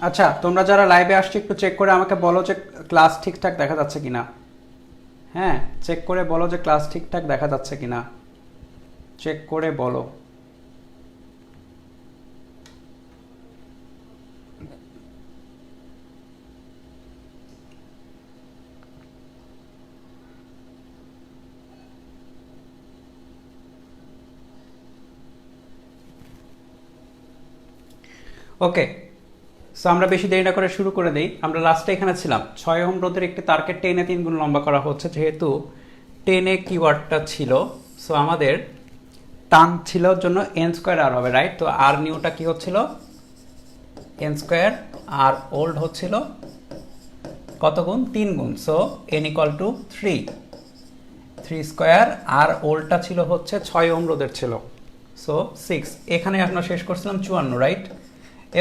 আচ্ছা তোমরা যারা লাইভে আসছো, একটু চেক করে আমাকে বলো যে ক্লাস ঠিকঠাক দেখা যাচ্ছে কিনা। হ্যাঁ চেক করে বলো যে ক্লাস ঠিকঠাক দেখা যাচ্ছে কিনা। চেক করে বলো। ওকে সো আমরা বেশি দেরি না করে শুরু করে দেই। আমরা লাস্টে এখানে ছিলাম। ছয় ওহম রোধের একটি তারকে টেনে তিন গুণ লম্বা করা হচ্ছে, যেহেতু টেনে কিওয়ার্ডটা ছিল। সো আমাদের টান ছিল জন্য এন স্কোয়ার আর হবে রাইট তো আর নিউটা কি হচ্ছিল? এন স্কোয়ার আর ওল্ড হচ্ছিল কত গুণ? তিন গুণ। So N equal to three three square আর ওল্ডটা ছিল হচ্ছে ছয় ওহম রোধের ছিল। সো সিক্স এখানে আপনার শেষ করছিলাম চুয়ান্ন রাইট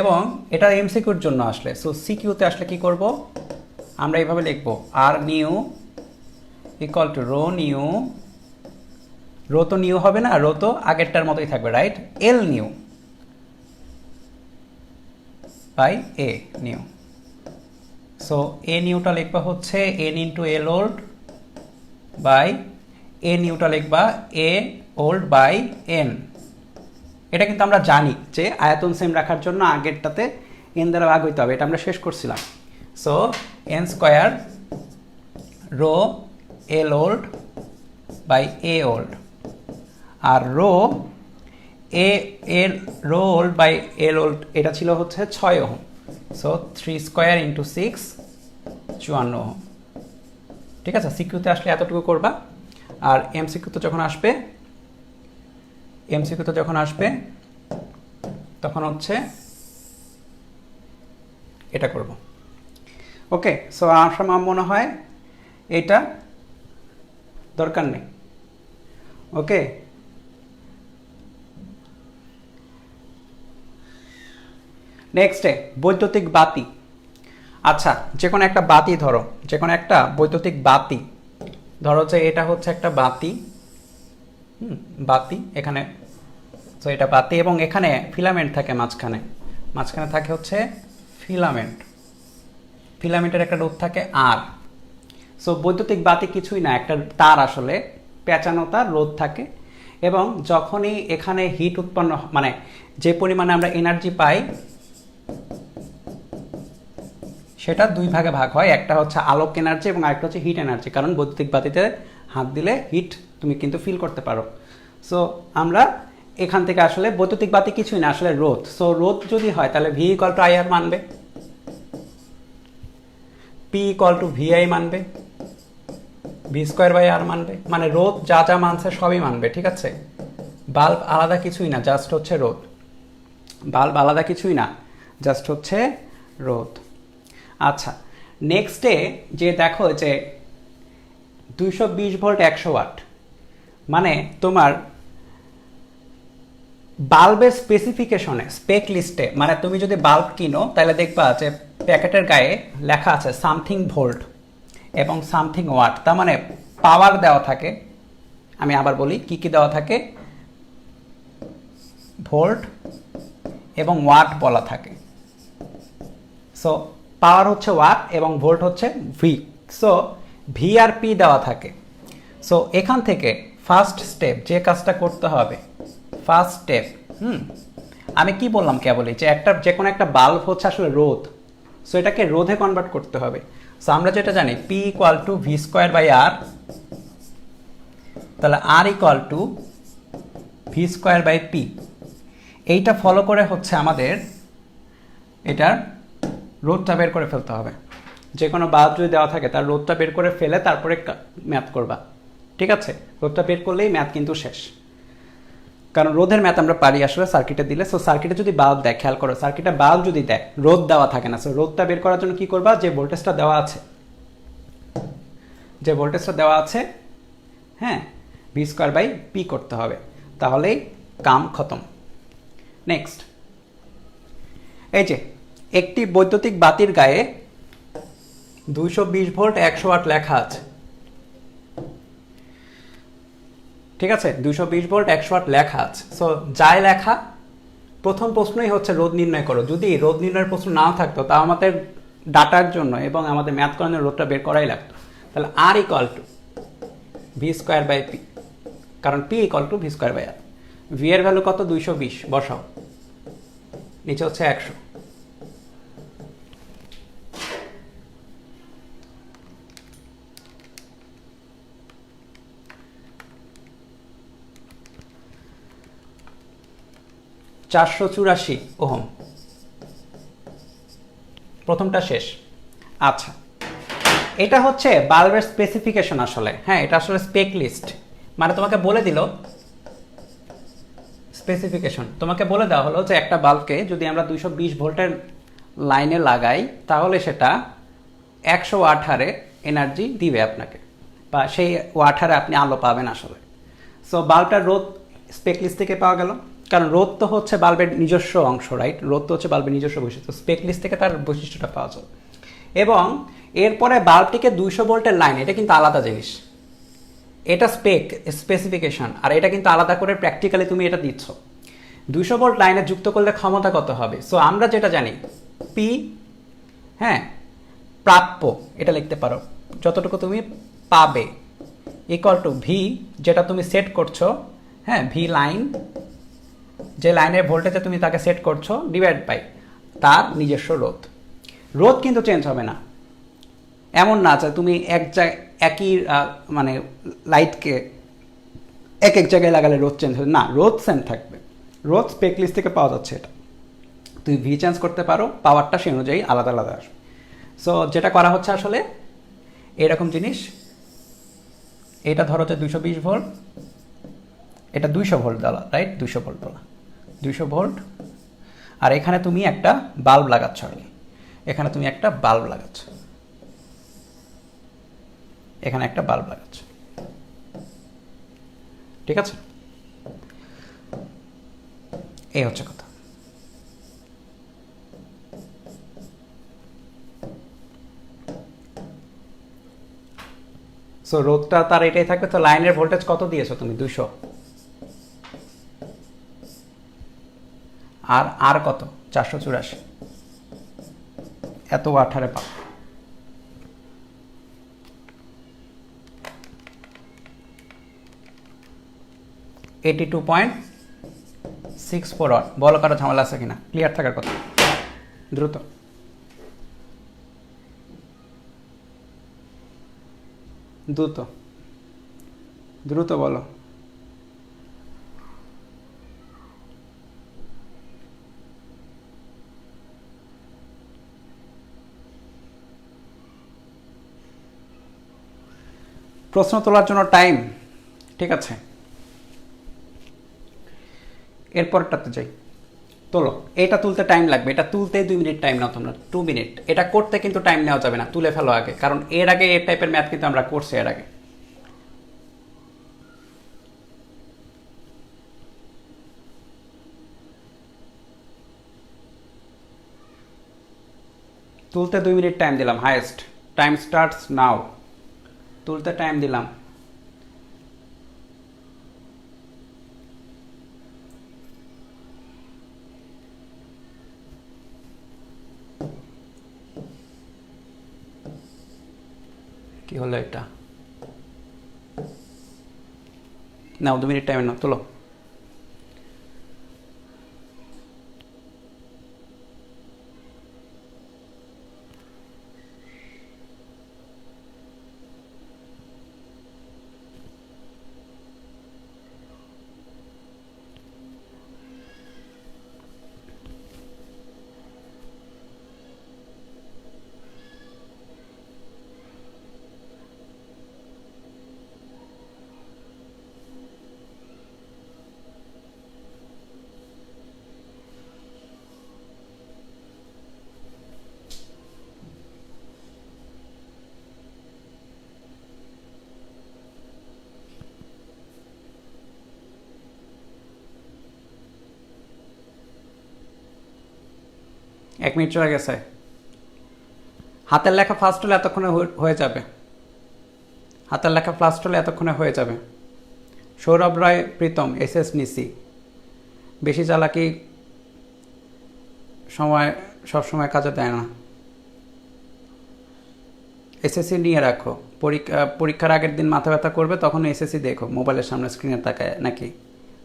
এবং এটা এমসিকিউর জন্য আসলে। সো সিকিউতে আসলে কি করব? আমরা এইভাবে লিখব আর new equal to row new row তো নিউ হবে না রো তো আগেরটার মতোই থাকবে right L new by A new. So A নিউটা লিখবা হচ্ছে N into L old by A নিউটা লিখবা এ ওল্ড বাই এন এটা কিন্তু আমরা জানি যে আয়তন সেম রাখার জন্য আগেরটাতে এন দ্বারা ভাগ হইতে হবে, এটা আমরা শেষ করছিলাম। So N square row L old by A old R rho A এর row old by L old এটা ছিল হচ্ছে ছয় ohm. So three square into six চুয়ান্ন ওহম। ঠিক আছে সিকিউতে আসলে এতটুকু করবা। আর এম সিকিউতে যখন আসবে এমসিকিউতে যখন আসবে, তখন হচ্ছে এটা করব। ওকে সো আমার মনে হয় এটা দরকার নেই। ওকে নেক্সটে বৈদ্যুতিক বাতি। আচ্ছা যে কোনো একটা বাতি ধরো যে কোনো একটা বৈদ্যুতিক বাতি। ধরো যে এটা হচ্ছে একটা বাতি। বাতি, এখানে, তো এটা বাতি এবং এখানে ফিলামেন্ট থাকে মাঝখানে। মাঝখানে থাকে হচ্ছে ফিলামেন্ট। ফিলামেন্টের একটা রোধ থাকে আর। সো বৈদ্যুতিক বাতি কিছুই না, একটা তার আসলে, পেঁচানো তার রোধ থাকে এবং যখনই এখানে হিট উৎপন্ন মানে যে পরিমাণে আমরা এনার্জি পাই, সেটা দুই ভাগে ভাগ হয়। একটা হচ্ছে আলোক এনার্জি এবং আরেকটা হচ্ছে হিট এনার্জি কারণ বৈদ্যুতিক বাতিতে হাত দিলে হিট তুমি কিন্তু ফিল করতে পারো। সো আমরা এখান থেকে আসলে বৈদ্যুতিক বাতি কিছুই না, আসলে রোধ সো রোধ যদি হয়, তাহলে ভি ইকল টু আইআর মানবে। পি ইকল টু ভিআই মানবে। ভি স্কোয়ার বাই আর মানবে। মানে রোধ যা যা মানছে সবই মানবে, ঠিক আছে? বাল্ব আলাদা কিছুই না জাস্ট হচ্ছে রোধ বাল্ব আলাদা কিছুই না জাস্ট হচ্ছে রোধ আচ্ছা নেক্সটে যে দেখো যে দুইশো বিশ ভোল্ট একশো ওয়াট মানে তোমার বাল্বের স্পেসিফিকেশনে স্পেক লিস্টে মানে তুমি যদি বাল্ব কিনো, তাহলে দেখবা যে প্যাকেটের গায়ে লেখা আছে সামথিং ভোল্ট এবং সামথিং ওয়াট তার মানে পাওয়ার দেওয়া থাকে। আমি আবার বলি, কি কি দেওয়া থাকে? ভোল্ট এবং ওয়াট বলা থাকে। সো পাওয়ার হচ্ছে ওয়াট এবং ভোল্ট হচ্ছে ভি সো ভিআরপি দেওয়া থাকে। সো এখান থেকে ফার্স্ট স্টেপ যে কাজটা করতে হবে। First step hmm. আমি কি বললাম কেবলই? যে একটা, যে কোনো একটা বাল্ব হচ্ছে আসলে রোধ। সো এটাকে রোধে কনভার্ট করতে হবে। সো আমরা যেটা জানি P equal to V square by R তাহলে R equal to V square by P এইটা ফলো করে হচ্ছে আমাদের এটার রোধটা বের করে ফেলতে হবে। যে কোনো বাল্ব যদি দেওয়া থাকে, তার রোধটা বের করে ফেলে তারপরে ম্যাথ করবা। ঠিক আছে? রোধটা বের করলেই ম্যাথ কিন্তু শেষ। কারণ রোধের ম্যাথ আমরা পারি আসলে সার্কিটে দিলে। সো সার্কিটে যদি বাল্ব দেয়, খেয়াল করো সার্কিটে বাল্ব যদি দেয়, রোধ দেওয়া থাকে না। সো রোধটা বের করার জন্য কি করবা? যে ভোল্টেজটা দেওয়া আছে। যে ভোল্টেজটা দেওয়া আছে হ্যাঁ ভি স্কোয়ার বাই পি করতে হবে। তাহলেই কাম খতম। নেক্সট এই যে, একটি বৈদ্যুতিক বাতির গায়ে দুইশো বিশ ভোল্ট একশো ওয়াট লেখা আছে। ঠিক আছে? দুইশো বিশ ভোল্ট একশো ওয়াট লেখা আছে। সো যাই লেখা, প্রথম প্রশ্নই হচ্ছে রোদ নির্ণয় করো। যদি রোদ নির্ণয়ের প্রশ্ন নাও থাকতো, তা আমাদের ডাটার জন্য এবং আমাদের ম্যাথ করানোর রোদটা বের করাই লাগতো। তাহলে R equal to V square by P কারণ P equal to V square by R V এর ভ্যালু কত? দুইশো বিশ, বসাও। নিচে হচ্ছে একশো। চারশো চুরাশি ওহম। প্রথমটা শেষ। আচ্ছা। এটা হচ্ছে বাল্বের স্পেসিফিকেশন আসলে। হ্যাঁ এটা আসলে স্পেক লিস্ট মানে তোমাকে বলে দিল স্পেসিফিকেশন তোমাকে বলে দেওয়া হলো যে একটা বাল্বকে যদি আমরা দুইশো বিশ ভোল্টের লাইনে লাগাই, তাহলে সেটা একশো হারে এনার্জি দিবে আপনাকে। বা সেই ওয়াট হারে আপনি আলো পাবেন আসলে। সো বাল্বটার রোদ স্পেক লিস্ট থেকে পাওয়া গেল। কারণ রোদ তো হচ্ছে বাল্বের নিজস্ব অংশ রাইট রোদ তো হচ্ছে বাল্বের নিজস্ব বৈশিষ্ট্য। স্পেক লিস্ট থেকে তার বৈশিষ্ট্যটা পাওয়া যায়। এবং এরপরে বাল্বটিকে দুইশো ভোল্টের লাইন এটা কিন্তু আলাদা জিনিস। এটা স্পেক স্পেসিফিকেশন আর এটা কিন্তু আলাদা করে প্র্যাকটিক্যালি তুমি এটা দিচ্ছ। দুইশো ভোল্ট লাইনে যুক্ত করলে ক্ষমতা কত হবে? সো আমরা যেটা জানি পি হ্যাঁ প্রাপ্য, এটা লিখতে পারো। যতটুকু তুমি পাবে ইকুয়াল টু ভি যেটা তুমি সেট করছ হ্যাঁ ভি লাইন যে লাইনের ভোল্টেজে তুমি তাকে সেট করছ ডিভাইড বাই তার নিজস্ব রোধ। রোধ কিন্তু চেঞ্জ হবে না। এমন না যে তুমি এক জায়গায় একই মানে লাইটকে এক এক জায়গায় লাগালে রোদ চেঞ্জ হবে। না রোদ সেম থাকবে। রোদ স্পেক লিস্ট থেকে পাওয়া যাচ্ছে এটা। তুমি ভি চেঞ্জ করতে পারো পাওয়ারটা সেই অনুযায়ী আলাদা আলাদা আসবে। সো যেটা করা হচ্ছে আসলে এরকম জিনিস। এটা ধরো যে দুইশো বিশ ভোল্ট এটা দুইশো ভোল্ট দেওয়া রাইট দুইশো ভোল্ট বলা দুইশো ভোল্ট। আর এখানে তুমি একটা বাল্ব লাগাচ্ছ আর এখানে তুমি একটা বাল্ব লাগাচ্ছ। এখানে একটা বাল্ব লাগাচ্ছ। ঠিক আছে? এই হচ্ছে কথা। সো রোদটা তার এটাই থাকবে। তো লাইনের ভোল্টেজ কত দিয়েছ তুমি? দুশো আর আর কত? চারশো চুরাশি। এত আঠারে পাও eighty two point six four watt বলো কারও ঝামেলা আছে কিনা? ক্লিয়ার থাকার কথা। দ্রুত। দ্রুত। দ্রুত বলো। প্রশ্ন তোলার জন্য টাইম ঠিক আছে? এরপরটাতে যাই। তোলো, এটা তুলতে টাইম লাগবে। এটা তুলতে দুই মিনিট টাইম নাও তোমরা টু মিনিট এটা করতে কিন্তু টাইম নেওয়া যাবে না, তুলে ফেলো আগে। কারণ এর আগে এর টাইপের ম্যাথ কিন্তু আমরা করছি এর আগে। তুলতে দুই মিনিট টাইম দিলাম হাইয়েস্ট টাইম স্টার্টস নাও তুলতে টাইম দিলাম। কি হলো এটা? নাও দু মিনিট টাইম নাও তোলো। এক মিনিট চলে গেছে। হাতের লেখা ফার্স্ট হলে এতক্ষণে হয়ে- যাবে। হাতের লেখা ফার্স্ট হলে এতক্ষণে হয়ে যাবে। সৌরভ রায়, প্রীতম, এস এস নিসি বেশি চালাকি সময়, সব সময় কাজে দেয় না। এসএসসি নিয়ে রাখো। পরীক্ষা, পরীক্ষার আগের দিন মাথা ব্যথা করবে, তখন এসএসসি দেখো, মোবাইলের সামনে স্ক্রিনে তাকায় নাকি?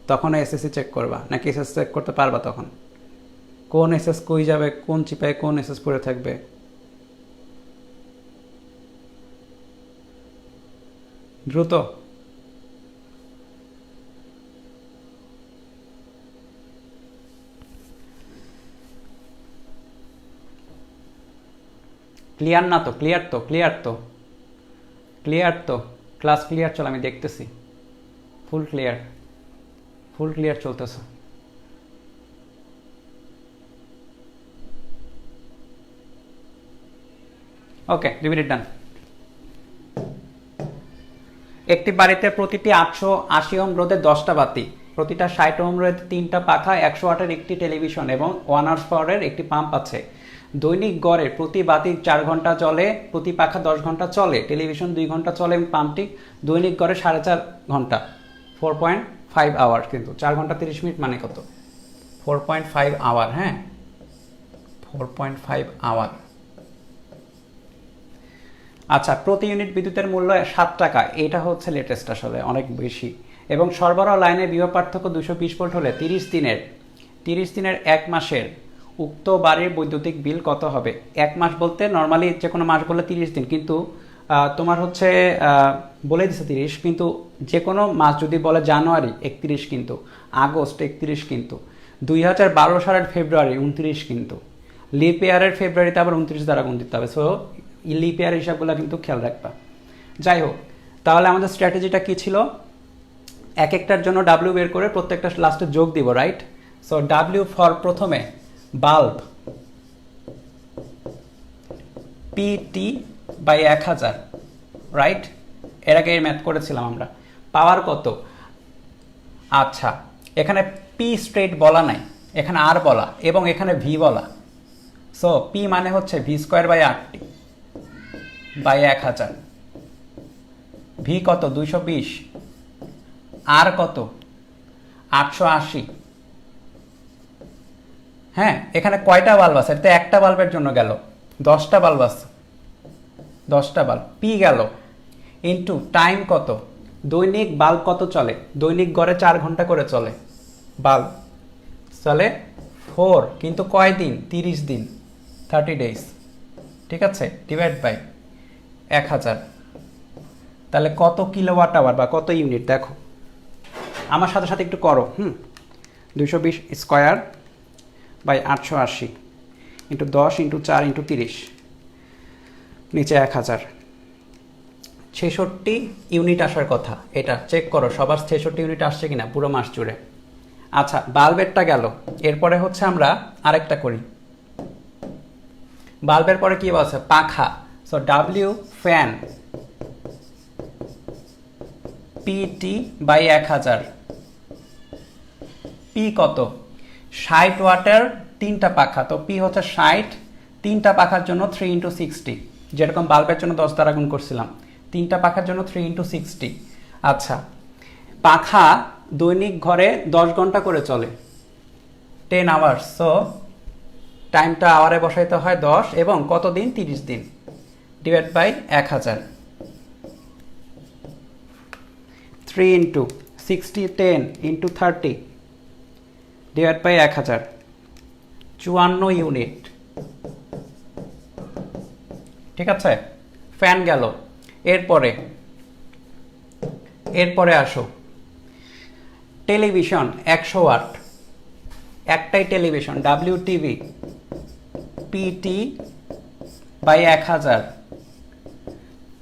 তখন এসএসসি চেক করবা, নাকি এসএস চেক করতে পারবা তখন? কোন এসএস কই যাবে, কোন চিপায় কোন এসএস পড়ে থাকবে? দ্রুত। ক্লিয়ার না তো, ক্লিয়ার তো ক্লিয়ার তো। ক্লিয়ার তো, ক্লাস ক্লিয়ার চল, আমি দেখতেছি। ফুল ক্লিয়ার ফুল ক্লিয়ার চলতেছে। ওকে দুই ডান একটি বাড়িতে প্রতিটি আটশো আশি ওম রোধে দশটা বাতি, প্রতিটা ষাট ওম রোধে তিনটা পাখা, একশো ওয়াটের একটি টেলিভিশন এবং ওয়ান আওয়ার্স পাওয়ারের একটি পাম্প আছে। দৈনিক গড়ে প্রতি বাতি চার ঘণ্টা চলে, প্রতি পাখা দশ ঘণ্টা চলে, টেলিভিশন দুই ঘণ্টা চলে এবং পাম্পটি দৈনিক গড়ে সাড়ে চার ঘণ্টা। ফোর পয়েন্ট ফাইভ আওয়ার কিন্তু, চার ঘণ্টা তিরিশ মিনিট মানে কত? ফোর পয়েন্ট ফাইভ আওয়ার হ্যাঁ? ফোর পয়েন্ট ফাইভ আওয়ার আচ্ছা প্রতি ইউনিট বিদ্যুতের মূল্য সাত টাকা। এটা হচ্ছে লেটেস্ট আসলে, অনেক বেশি। এবং সরবরাহ লাইনে বিভব পার্থক্য দুশো বিশ ভোল্ট হলে তিরিশ দিনের তিরিশ দিনের এক মাসের উক্ত বাড়ির বৈদ্যুতিক বিল কত হবে? এক মাস বলতে নর্মালি যে কোনো মাস বললে তিরিশ দিন, কিন্তু তোমার হচ্ছে বলে দিছে তিরিশ, কিন্তু যে কোনো মাস যদি বলে জানুয়ারি, একত্রিশ কিন্তু, আগস্ট একত্রিশ কিন্তু, দুই হাজার বারো সালের ফেব্রুয়ারি উনত্রিশ কিন্তু লিপ ইয়ারের ফেব্রুয়ারিতে আবার উনত্রিশ দ্বারা গুণ দিতে হবে। সো লিপ ইয়ার হিসাবগুলো কিন্তু খেয়াল রাখবা। যাই হোক তাহলে আমাদের স্ট্র্যাটেজিটা কি ছিল? এক একটার জন্য ডাব্লিউ বের করে প্রত্যেকটা লাস্টে যোগ দিব রাইট সো ডাব্লিউ ফর প্রথমে বাল্ব পিটি বাই এক হাজার রাইট এর আগে ম্যাথ করেছিলাম আমরা। পাওয়ার কত? আচ্ছা এখানে পি স্ট্রেট বলা নাই, এখানে আর বলা এবং এখানে ভি বলা। সো পি মানে হচ্ছে ভি স্কোয়ার বাই আটটি বাই এক হাজার। ভি কত? দুইশো বিশ। আর কত? আটশো আশি। হ্যাঁ এখানে কয়টা বাল্ব আছে? এটা একটা বাল্বের জন্য গেল। দশটা বাল্ব আছে। দশটা বাল্ব পি গেল। ইন্টু টাইম কত? দৈনিক বাল্ব কত চলে? দৈনিক গড়ে চার ঘণ্টা করে চলে। বাল্ব চলে ফোর কিন্তু কয় দিন তিরিশ দিন। থার্টি ডেজ ঠিক আছে? ডিভাইড বাই এক হাজার। তাহলে কত কিলোওয়াট আওয়ার বা কত ইউনিট? দেখো। আমার সাথে সাথে একটু করো, হুম? দুশো বিশ স্কোয়ার বাই আটশো আশি ইন্টু দশ ইন্টু চার ইন্টু তিরিশ, নিচে এক হাজার। ছেষট্টি ইউনিট আসার কথা, এটা চেক করো, সবার ছেষট্টি ইউনিট আসছে কিনা পুরো মাস জুড়ে। আচ্ছা বাল্বেরটা গেল। এরপরে হচ্ছে আমরা আরেকটা করি। বাল্বের পরে কি বলছে পাখা। So W fan PT by এক হাজার। পি কত? ষাট ওয়াটের তিনটা পাখা। তো পি হচ্ছে ষাট তিনটা পাখার জন্য থ্রি ইন্টু সিক্সটি যেরকম বাল্বের জন্য দশ দ্বারা গুণ করছিলাম। তিনটা পাখার জন্য থ্রি ইন্টু সিক্সটি আচ্ছা পাখা দৈনিক ঘরে দশ ঘণ্টা করে চলে। টেন আওয়ার্স সো টাইমটা আওয়ারে বসাইতে হয় দশ এবং কত দিন তিরিশ দিন। ডিভাইড বাই এক হাজার। Three into sixty ten into thirty divide by এক হাজার। চুয়ান্ন ইউনিট ঠিক আছে? ফ্যান গেল। এরপরে এরপরে আসো। টেলিভিশন একশো ওয়াট। একটাই television W TV PT by এক হাজার।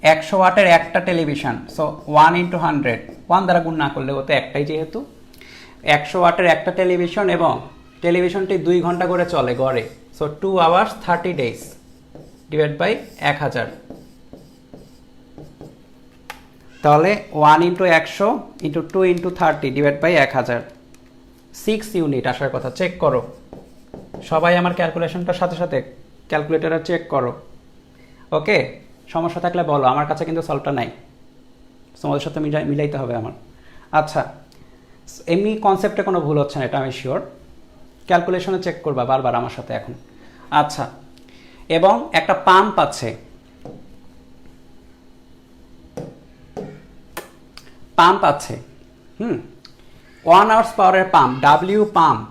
একশো ওয়াটের একটা television so one into hundred one দ্বারা গুণ না করলে তো একটাই যেহেতু। একশো ওয়াটের একটা টেলিভিশন এবং টেলিভিশনটি দুই ঘণ্টা করে চলে গড়ে। So two hours thirty days divide by এক হাজার। তাহলে ওয়ান ইন্টু একশো into two into thirty divide by এক হাজার। সিক্স ইউনিট আসার কথা চেক করো। সবাই আমার ক্যালকুলেশনটার সাথে সাথে ক্যালকুলেটারে চেক করো। ওকে সমস্যা থাকলে বলো, আমার কাছে কিন্তু সলভটা নাই। তোমাদের সাথে মিলাইতে হবে আমার। আচ্ছা এমনি কনসেপ্টে কোনো ভুল হচ্ছে না এটা আমি শিওর ক্যালকুলেশনে চেক করবা বারবার আমার সাথে এখন। আচ্ছা এবং একটা পাম্প আছে। পাম্প আছে। হুম ওয়ান আওয়ার্স পাওয়ারের পাম্প ডাব্লিউ পাম্প